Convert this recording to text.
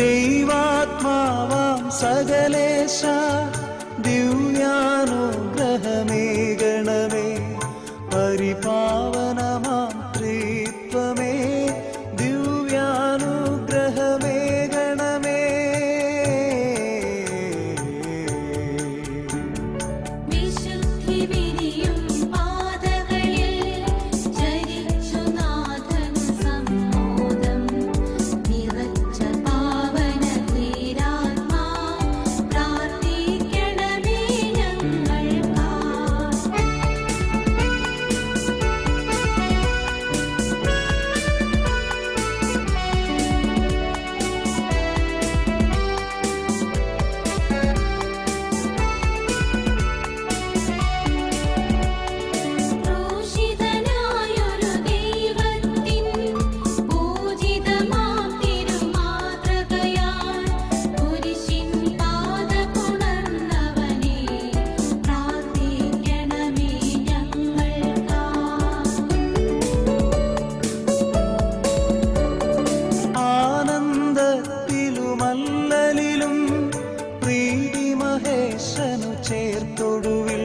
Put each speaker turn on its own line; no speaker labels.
दैवात्मा वां सगलेशा दिव्यानुग्रहमे गणमे परिपा
ആനന്ദത്തിലുമല്ലലിലും പ്രീതി മഹേശനു ചേർത്തൊടുവേ